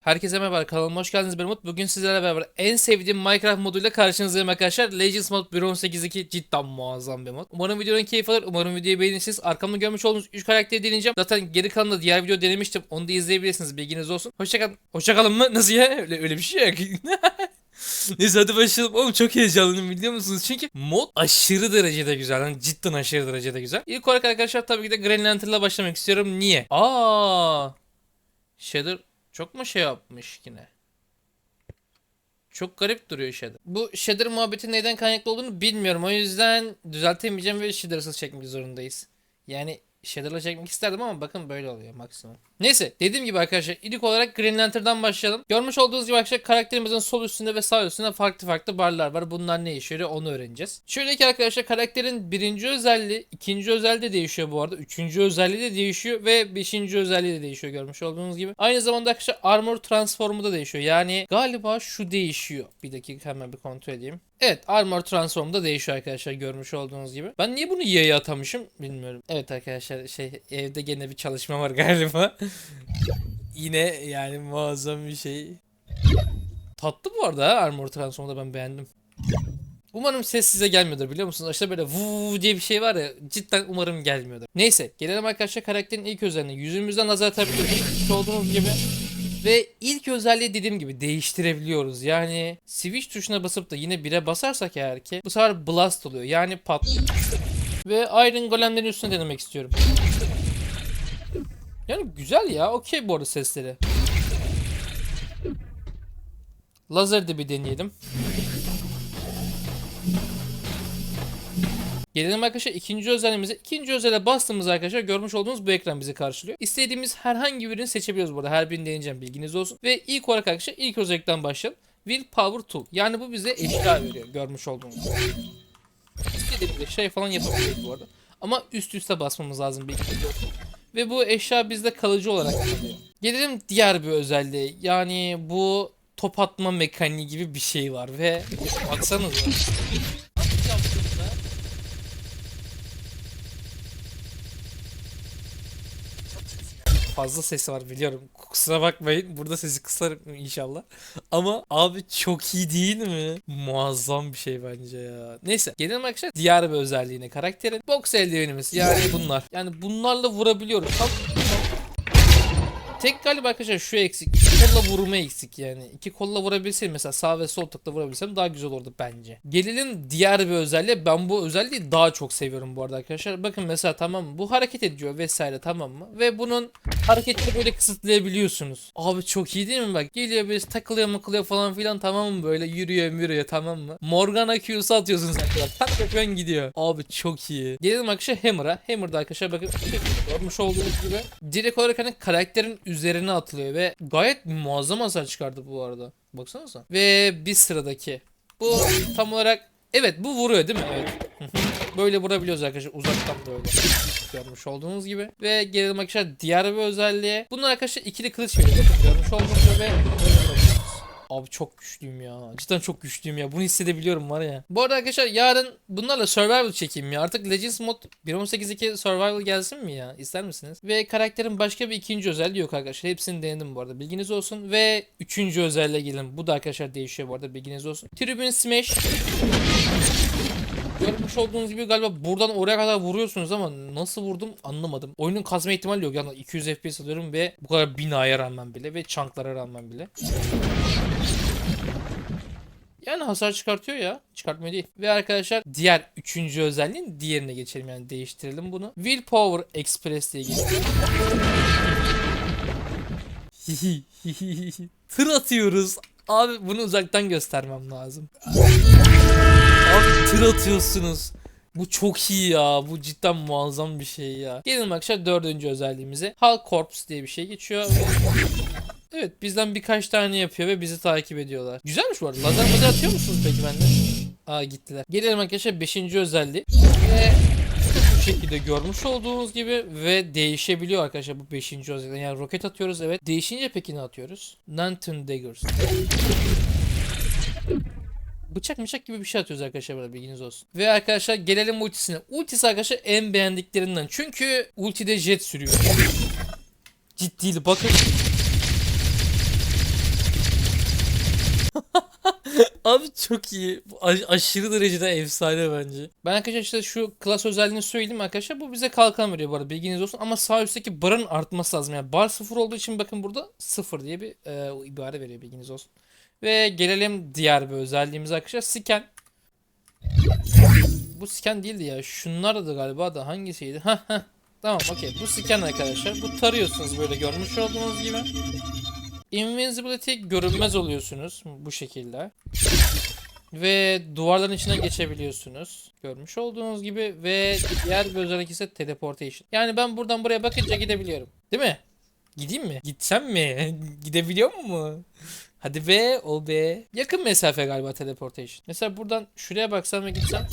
Herkese merhaba kanalıma hoş geldiniz ben Umut. Bugün sizlerle beraber en sevdiğim Minecraft moduyla karşınızdayım arkadaşlar. Legends mod 1.18.2 cidden muazzam bir mod. Umarım videonun keyif alır. Umarım videoyu beğenirsiniz. Arkamda görmüş olduğunuz 3 karakteri deneyeceğim. Zaten geri kalanında diğer video denemiştim. Onu da izleyebilirsiniz. Bilginiz olsun. Hoşçakalın. Hoşçakalın mı? Nasıl ya? Öyle, öyle bir şey yok. Neyse hadi başlayalım. Oğlum çok heyecanlıyım biliyor musunuz? Çünkü mod aşırı derecede güzel. Yani cidden aşırı derecede güzel. İlk olarak arkadaşlar tabii ki de Green Lantern'la başlamak istiyorum. Niye? Aa, Shader çok mu şey yapmış yine? Çok garip duruyor Shader. Bu Shader muhabbeti neden kaynaklı olduğunu bilmiyorum. O yüzden düzeltemeyeceğim ve Shader'sız çekmek zorundayız. Yani Shader'la çekmek isterdim ama bakın böyle oluyor maksimum. Neyse dediğim gibi arkadaşlar ilk olarak Green Lantern'dan başlayalım. Görmüş olduğunuz gibi arkadaşlar karakterimizin sol üstünde ve sağ üstünde farklı farklı barlar var. Bunlar ne işe onu öğreneceğiz. Şöyle ki arkadaşlar karakterin birinci özelliği, ikinci özelliği de değişiyor bu arada. Üçüncü özelliği de değişiyor ve beşinci özelliği de değişiyor görmüş olduğunuz gibi. Aynı zamanda arkadaşlar armor transformu da değişiyor. Yani galiba şu değişiyor. Bir dakika hemen bir kontrol edeyim. Evet armor transform da değişiyor arkadaşlar görmüş olduğunuz gibi. Ben niye bunu y'ye atamışım bilmiyorum. Evet arkadaşlar şey evde gene bir çalışma var galiba. Yine yani muazzam bir şey. Tatlı bu arada ha, armor transform'u da ben beğendim. Umarım ses size gelmiyordur biliyor musunuz? Aşağıda böyle vuu diye bir şey var ya cidden umarım gelmiyordur. Neyse gelelim arkadaşlar karakterin ilk özelliğine. Yüzümüzden atabiliyoruz. Görmüş olduğunuz gibi. Ve ilk özelliği dediğim gibi değiştirebiliyoruz. Yani switch tuşuna basıp da yine 1'e basarsak eğer ki bu sefer blast oluyor. Yani patlıyor. Ve Iron Golem'lerin üstüne denemek istiyorum. Yani güzel ya. Okey bu arada sesleri. Lazer de bir deneyelim. Gelelim arkadaşlar ikinci özelliğimize. İkinci özele bastığımız arkadaşlar görmüş olduğunuz bu ekran bizi karşılıyor. İstediğimiz herhangi birini seçebiliyoruz burada. Her birini deneyeceğim bilginiz olsun. Ve ilk olarak arkadaşlar ilk özellikten başlayalım. Will Power Tool. Yani bu bize eşya veriyor görmüş olduğunuz. İstediğimiz şey falan yapabiliyoruz bu arada. Ama üst üste basmamız lazım bilginiz olsun. Ve bu eşya bizde kalıcı olarak kalıyor. Gelelim diğer bir özelliğe. Yani bu top atma mekaniği gibi bir şey var ve baksanıza. Fazla sesi var biliyorum. Kusura bakmayın. Burada sesi kısarım inşallah. Ama abi çok iyi değil mi? Muazzam bir şey bence ya. Neyse gelelim arkadaşlar diğer bir özelliğine karakterin. Box eldivenimiz yani bunlar. Yani bunlarla vurabiliyoruz. Tam, Tek galiba arkadaşlar şu eksik. Kolla vurma eksik yani. İki kolla vurabilsem mesela sağ ve sol tıkla vurabilsem daha güzel olurdu bence. Gelelim diğer bir özelliğe. Ben bu özelliği daha çok seviyorum bu arada arkadaşlar. Bakın mesela tamam mı? Bu hareket ediyor vesaire tamam mı? Ve bunun hareketini böyle kısıtlayabiliyorsunuz. Abi çok iyi değil mi bak? Geliyor böyle takılıyor makılıyor falan filan tamam mı? Böyle yürüyor yürüyor tamam mı? Morgana Q'su atıyorsun sen kadar. Tak yapıyorsun gidiyor. Abi çok iyi. Gelelim arkadaşlar Hammer'a. Hammer'da arkadaşlar bakın görmüş olduğunuz gibi direkt olarak hani karakterin üzerine atılıyor ve gayet muazzam hasar çıkardı bu arada. Baksanıza. Ve bir sıradaki. Bu tam olarak evet bu vuruyor değil mi? Evet. böyle vurabiliyoruz arkadaşlar uzaktan böyle. Görmüş olduğunuz gibi. Ve gelelim arkadaşlar diğer bir özelliğe. Bunlar arkadaşlar ikili kılıç veriyor. Bakın görmüş olduğunuz gibi. Abi çok güçlüyüm ya. Cidden çok güçlüyüm ya. Bunu hissedebiliyorum var ya. Bu arada arkadaşlar yarın bunlarla survival çekeyim ya. Artık Legends mod 1.18.2 survival gelsin mi ya? İster misiniz? Ve karakterin başka bir ikinci özelliği yok arkadaşlar. Hepsini denedim bu arada. Bilginiz olsun. Ve üçüncü özelliğe gelin. Bu da arkadaşlar değişiyor bu arada. Bilginiz olsun. Tribune Smash. Görmüş olduğunuz gibi galiba buradan oraya kadar vuruyorsunuz ama nasıl vurdum anlamadım. Oyunun kazma ihtimali yok. Yani 200 FPS alıyorum ve bu kadar binaya rağmen bile ve çanklara rağmen bile. Yani hasar çıkartıyor ya. Çıkartmıyor değil. Ve arkadaşlar diğer üçüncü özelliğin diğerine geçelim yani değiştirelim bunu. Willpower Express diye geçiyor. Tır atıyoruz. Abi bunu uzaktan göstermem lazım. Abi tır atıyorsunuz. Bu çok iyi ya. Bu cidden muazzam bir şey ya. Gelin arkadaşlar dördüncü özelliğimize. Hulk Corps diye bir şey geçiyor. Evet bizden birkaç tane yapıyor ve bizi takip ediyorlar. Güzelmiş bu arada. Lazer mazer atıyor musunuz peki bende? Aa gittiler. Gelelim arkadaşlar 5. özelliği. Ve bu şekilde görmüş olduğunuz gibi ve değişebiliyor arkadaşlar bu 5. özellik. Yani roket atıyoruz evet. Değişince peki ne atıyoruz? Lantern Daggers. Bıçak bıçak gibi bir şey atıyoruz arkadaşlar burada bilginiz olsun. Ve arkadaşlar gelelim ultisine. Ultisi arkadaşlar en beğendiklerinden. Çünkü ultide jet sürüyor. Ciddiydi bakın. Abi çok iyi. A- aşırı derecede efsane bence. Ben arkadaşlar şu klas özelliğini söyleyeyim arkadaşlar. Bu bize kalkan veriyor bu arada bilginiz olsun. Ama sağ üstteki barın artması lazım. Yani bar sıfır olduğu için bakın burada sıfır diye bir e, ibare veriyor bilginiz olsun. Ve gelelim diğer bir özelliğimize arkadaşlar. Scan. Bu scan değildi ya. Şunlar da galiba da hangisiydi? Ha ha. Tamam okey. Bu scan arkadaşlar. Bu tarıyorsunuz böyle görmüş olduğunuz gibi. Invincibility görünmez oluyorsunuz bu şekilde. Ve duvarların içine geçebiliyorsunuz. Görmüş olduğunuz gibi ve diğer bir özellik ise teleportation. Yani ben buradan buraya bakınca gidebiliyorum. Değil mi? Gideyim mi? Gitsem mi? Gidebiliyor mu? Hadi be, ol be. Yakın mesafe galiba teleportation. Mesela buradan şuraya baksam ve gitsem.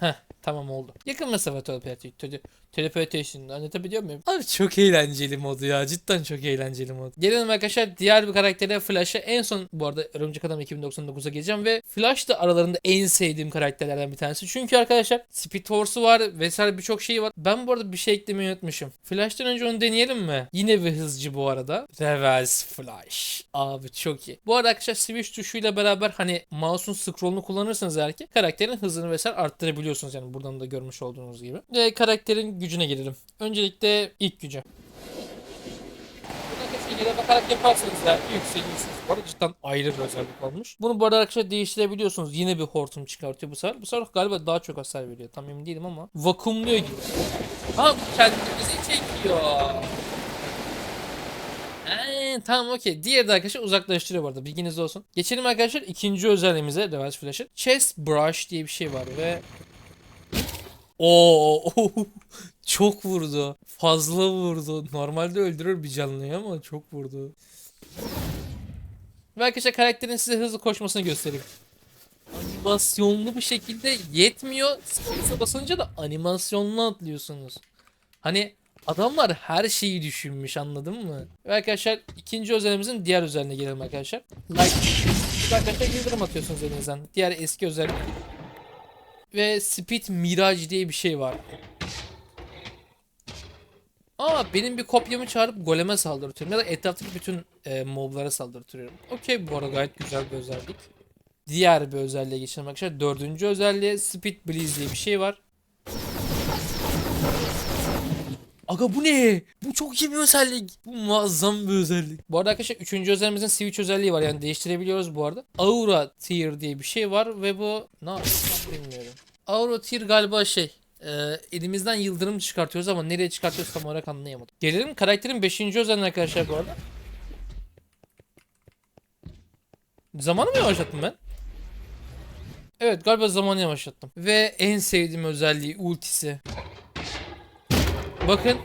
Heh, tamam oldu. Yakın mesafe teleportation. Tele teleportation. Anlatabiliyor muyum? Abi çok eğlenceli modu ya. Cidden çok eğlenceli mod. Gelelim arkadaşlar diğer bir karaktere Flash'a. En son bu arada Örümcek Adam 2099'a geleceğim ve Flash da aralarında en sevdiğim karakterlerden bir tanesi. Çünkü arkadaşlar Speed Force'u var vesaire birçok şeyi var. Ben bu arada bir şey eklemeyi unutmuşum. Flash'tan önce onu deneyelim mi? Yine bir hızcı bu arada. Reverse Flash. Abi çok iyi. Bu arada arkadaşlar Switch tuşuyla beraber hani mouse'un scroll'unu kullanırsanız eğer ki karakterin hızını vesaire arttırabiliyorsunuz. Yani buradan da görmüş olduğunuz gibi. Ve karakterin gücüne gelelim. Öncelikle ilk gücü. Kesinlikle bakarak yaparsanız eğer ki yükselirsiniz. Bu arada cidden ayrı bir özellik olmuş. Bunu bu arada arkadaşlar değiştirebiliyorsunuz. Yine bir hortum çıkartıyor bu sefer. Bu sefer galiba daha çok hasar veriyor. Tam emin değilim ama. Vakumluyor gibi. Ha kendimizi çekiyor. Eee, tamam okey. Diğeri de arkadaşlar uzaklaştırıyor bu arada. Bilginiz olsun. Geçelim arkadaşlar ikinci özelliğimize. Reverse Flash'ın. Chest Brush diye bir şey var ve... Oo, çok vurdu. Fazla vurdu. Normalde öldürür bir canlıyı ama çok vurdu. Ve arkadaşlar karakterin size hızlı koşmasını göstereyim. Animasyonlu bir şekilde yetmiyor. Space'e basınca da animasyonlu atlıyorsunuz. Hani adamlar her şeyi düşünmüş anladın mı? Ve arkadaşlar ikinci özelliğimizin diğer özelliğine gelelim arkadaşlar. Like. Arkadaşlar yıldırım atıyorsunuz elinizden. Diğer eski özellik. Ve Speed Mirage diye bir şey var. Aa benim bir kopyamı çağırıp goleme saldırtıyorum ya da etraftaki bütün e, moblara saldırtıyorum. Okey bu arada gayet güzel bir özellik. Diğer bir özelliğe geçelim arkadaşlar. Dördüncü özelliğe Speed Breeze diye bir şey var. Aga bu ne? Bu çok iyi bir özellik. Bu muazzam bir özellik. Bu arada arkadaşlar üçüncü özelliğimizin switch özelliği var. Yani değiştirebiliyoruz bu arada. Aura Tier diye bir şey var ve bu ne yapıyor bilmiyorum. Aura Tier galiba şey e, elimizden yıldırım çıkartıyoruz ama nereye çıkartıyoruz tam olarak anlayamadım. Gelelim karakterin 5. özelliğine arkadaşlar bu arada. Zamanı mı yavaşlattım ben? Evet galiba zamanı yavaşlattım. Ve en sevdiğim özelliği ultisi. Bakın.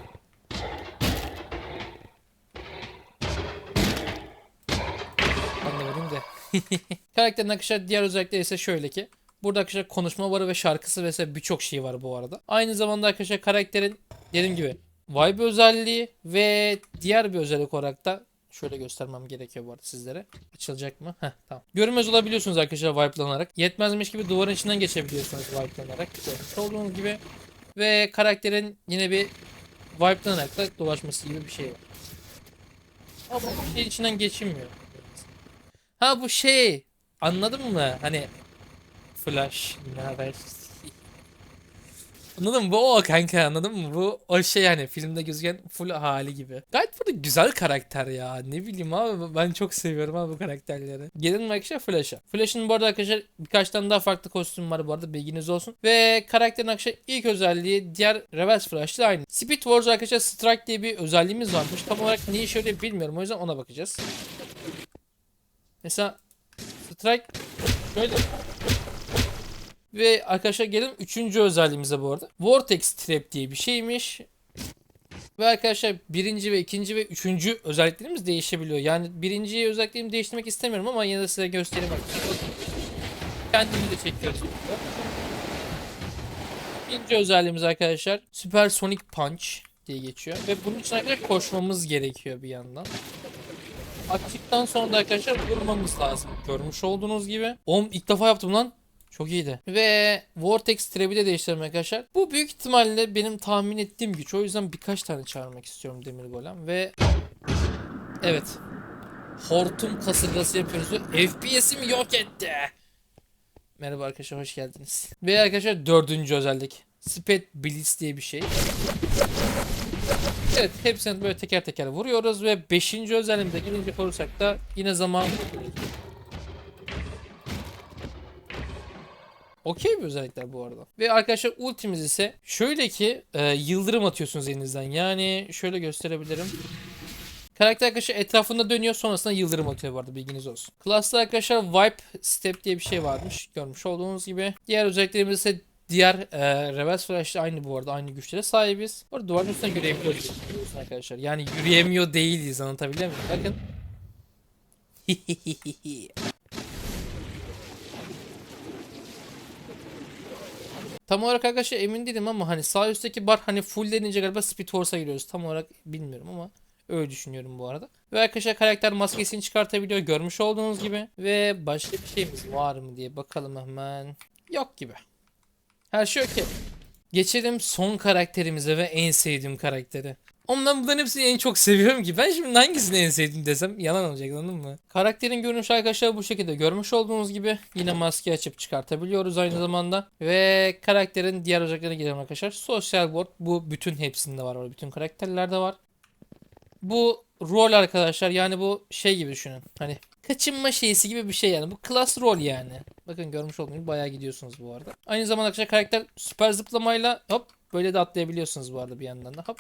Vurayım da. Karakterin arkadaşlar diğer özellikleri ise şöyle ki. Burada arkadaşlar konuşma varı ve şarkısı vesaire birçok şey var bu arada. Aynı zamanda arkadaşlar karakterin dediğim gibi vibe özelliği ve diğer bir özellik olarak da şöyle göstermem gerekiyor bu arada sizlere. Açılacak mı? Heh tamam. Görünmez olabiliyorsunuz arkadaşlar wipe'lanarak. Yetmezmiş gibi duvarın içinden geçebiliyorsunuz wipe'lanarak. Görmüş olduğunuz gibi. Ve karakterin yine bir wipe'lanarak dolaşması gibi bir şey var. Ama bu şeyin içinden geçilmiyor. Ha bu şey. Anladın mı? Hani Flash haber? Anladın mı? Bu o kanka anladın mı? Bu o şey yani filmde gözüken full hali gibi. Gayet burada güzel karakter ya. Ne bileyim abi ben çok seviyorum abi bu karakterleri. Gelin arkadaşlar Flash'a. Flash'ın bu arada arkadaşlar birkaç tane daha farklı kostüm var bu arada bilginiz olsun. Ve karakterin arkadaşlar ilk özelliği diğer Reverse Flash'la aynı. Speed Wars arkadaşlar Strike diye bir özelliğimiz varmış. Tam olarak ne işe yarıyor bilmiyorum o yüzden ona bakacağız. Mesela Strike şöyle ve arkadaşlar gelin üçüncü özelliğimize bu arada. Vortex Trap diye bir şeymiş. Ve arkadaşlar birinci ve ikinci ve üçüncü özelliklerimiz değişebiliyor. Yani birinci özelliklerimi değiştirmek istemiyorum ama yine de size göstereyim. Kendimi de çekiyoruz. İkinci özelliğimiz arkadaşlar Supersonic Punch diye geçiyor. Ve bunun için arkadaşlar koşmamız gerekiyor bir yandan. Attıktan sonra da arkadaşlar vurmamız lazım. Görmüş olduğunuz gibi. Oğlum ilk defa yaptım lan. Çok iyiydi. Ve Vortex Trap'i de değiştirdim arkadaşlar. Bu büyük ihtimalle benim tahmin ettiğim güç. O yüzden birkaç tane çağırmak istiyorum Demir Golem. Ve evet. Hortum kasırgası yapıyoruz. ve FPS'imi yok etti. Merhaba arkadaşlar hoş geldiniz. Ve arkadaşlar dördüncü özellik. Speed Blitz diye bir şey. Evet hepsini böyle teker teker vuruyoruz ve beşinci özelliğimize gelince olursak da yine zaman Okey bir özellikler bu arada. Ve arkadaşlar ultimiz ise şöyle ki e, yıldırım atıyorsunuz elinizden. Yani şöyle gösterebilirim. Karakter arkadaşlar etrafında dönüyor sonrasında yıldırım atıyor bu arada bilginiz olsun. Class'ta arkadaşlar Wipe Step diye bir şey varmış. Görmüş olduğunuz gibi. Diğer özelliklerimiz ise diğer e, Reverse Flash'ta aynı bu arada aynı güçlere sahibiz. Bu arada duvarın üstüne yürüyebiliyoruz arkadaşlar. Yani yürüyemiyor değiliz anlatabiliyor muyum? Bakın. Tam olarak arkadaşlar emin değilim ama hani sağ üstteki bar hani full denince galiba Speed Force'a giriyoruz. Tam olarak bilmiyorum ama öyle düşünüyorum bu arada. Ve arkadaşlar karakter maskesini çıkartabiliyor görmüş olduğunuz gibi. Ve başka bir şeyimiz var mı diye bakalım hemen. Yok gibi. Her şey okey. Geçelim son karakterimize ve en sevdiğim karakteri. Ben bunların hepsini en çok seviyorum ki. Ben şimdi hangisini en sevdim desem yalan olacak anladın mı? Karakterin görünüşü arkadaşlar bu şekilde görmüş olduğunuz gibi yine maske açıp çıkartabiliyoruz aynı zamanda. Ve karakterin diğer özelliklerine gelelim arkadaşlar. Social Word bu bütün hepsinde var. Bütün karakterlerde var. Bu rol arkadaşlar yani bu şey gibi düşünün. Hani kaçınma şeysi gibi bir şey yani. Bu class rol yani. Bakın görmüş olduğunuz gibi bayağı gidiyorsunuz bu arada. Aynı zamanda arkadaşlar karakter süper zıplamayla hop böyle de atlayabiliyorsunuz bu arada bir yandan da hop.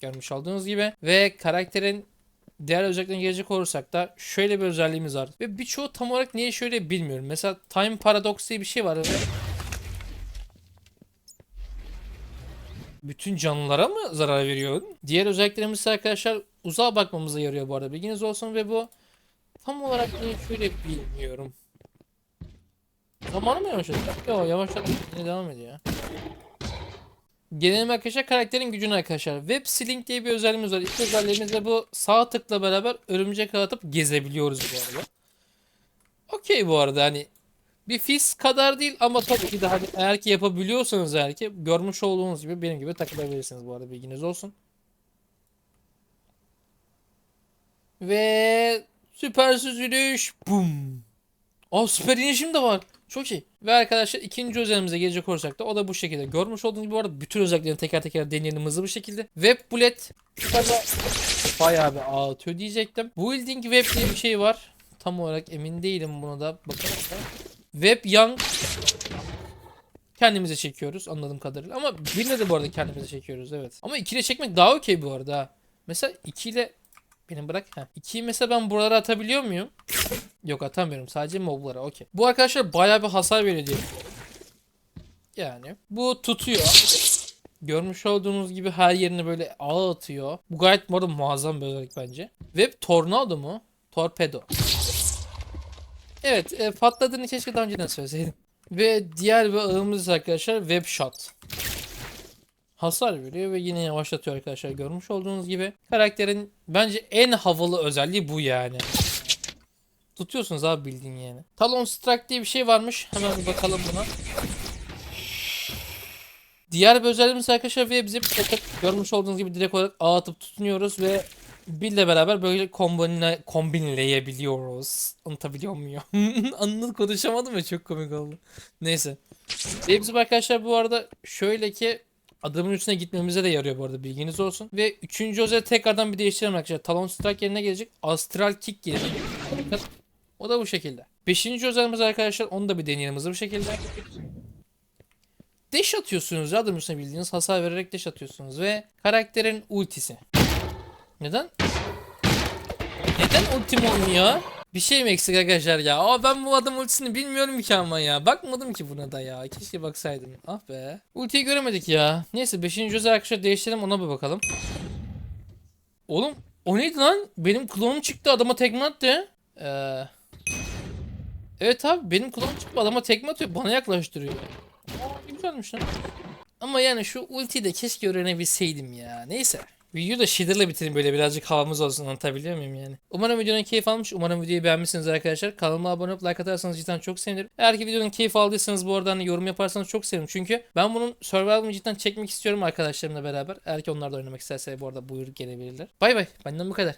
Görmüş olduğunuz gibi. Ve karakterin diğer özelliklerine gelecek olursak da şöyle bir özelliğimiz var. Ve birçoğu tam olarak niye şöyle bilmiyorum. Mesela Time Paradox diye bir şey var. Bütün canlılara mı zarar veriyor? Diğer özelliklerimiz arkadaşlar uzağa bakmamıza yarıyor bu arada. Bilginiz olsun ve bu tam olarak niye şöyle bilmiyorum. Zamanı mı yavaşladı? Yok yavaşladı. Devam ediyor. Gelelim arkadaşlar karakterin gücüne arkadaşlar. Web Sling diye bir özelliğimiz var. İlk özelliğimiz de bu sağ tıkla beraber örümcek atıp gezebiliyoruz bu arada. Okey bu arada hani bir fis kadar değil ama tabii ki de hani eğer ki yapabiliyorsanız eğer ki görmüş olduğunuz gibi benim gibi takılabilirsiniz bu arada bilginiz olsun. Ve süper süzülüş. Bum. Aa süper inişim de var. Çok iyi. Ve arkadaşlar ikinci özelliğimize gelecek olursak da o da bu şekilde. Görmüş olduğunuz gibi bu arada bütün özelliklerini teker teker deneyelim hızlı bir şekilde. Web Bullet bayağı bir ağ atıyor diyecektim. Building Web diye bir şey var. Tam olarak emin değilim buna da. Bakalım. Web Young kendimize çekiyoruz anladığım kadarıyla. Ama birine de bu arada kendimize çekiyoruz evet. Ama ikiyle çekmek daha okey bu arada. Mesela ikiyle benim bırak. Ha. İkiyi mesela ben buralara atabiliyor muyum? Yok atamıyorum. Sadece moblara. Okey. Bu arkadaşlar bayağı bir hasar veriyor diye. Yani. Bu tutuyor. Görmüş olduğunuz gibi her yerine böyle ağ atıyor. Bu gayet bu muazzam bir özellik bence. Ve tornado mu? Torpedo. Evet e, patladığını keşke daha önceden söyleseydim. Ve diğer bir ağımız arkadaşlar web shot. Hasar veriyor ve yine yavaşlatıyor arkadaşlar görmüş olduğunuz gibi. Karakterin bence en havalı özelliği bu yani. Tutuyorsunuz abi bildiğin yani. Talon Strike diye bir şey varmış. Hemen bir bakalım buna. Diğer bir özelliğimiz arkadaşlar ve bizim görmüş olduğunuz gibi direkt olarak ağ atıp tutunuyoruz ve Bill'le beraber böyle kombinle, kombinleyebiliyoruz. Anlatabiliyor muyum? Anladım konuşamadım ya çok komik oldu. Neyse. Ve bizim arkadaşlar bu arada şöyle ki adamın üstüne gitmemize de yarıyor bu arada bilginiz olsun. Ve üçüncü özel tekrardan bir değiştirelim arkadaşlar. Talon Strike yerine gelecek. Astral Kick gelecek. O da bu şekilde. Beşinci özelimiz arkadaşlar onu da bir deneyelim hızlı bir şekilde. Deş atıyorsunuz ya adım üstüne bildiğiniz hasar vererek deş atıyorsunuz ve karakterin ultisi. Neden? Neden ultim olmuyor? Bir şey mi eksik arkadaşlar ya? Aa ben bu adam ultisini bilmiyorum ki ama ya. Bakmadım ki buna da ya. Keşke baksaydım. Ah be. Ultiyi göremedik ya. Neyse 5. özel arkadaşlar değiştirelim ona bir bakalım. Oğlum o neydi lan? Benim klonum çıktı adama tekme attı. Ee, evet abi benim klonum çıktı adama tekme atıyor. Bana yaklaştırıyor. Aa, güzelmiş lan. Ama yani şu ultiyi de keşke öğrenebilseydim ya. Neyse. Videoyu da shader'la bitireyim böyle birazcık havamız olsun anlatabiliyor muyum yani? Umarım videonun keyif almış. Umarım videoyu beğenmişsiniz arkadaşlar. Kanalıma abone olup like atarsanız cidden çok sevinirim. Eğer ki videonun keyif aldıysanız bu arada hani yorum yaparsanız çok sevinirim. Çünkü ben bunun survival'ını cidden çekmek istiyorum arkadaşlarımla beraber. Eğer ki onlar da oynamak isterse bu arada buyur gelebilirler. Bay bay. Benden bu kadar.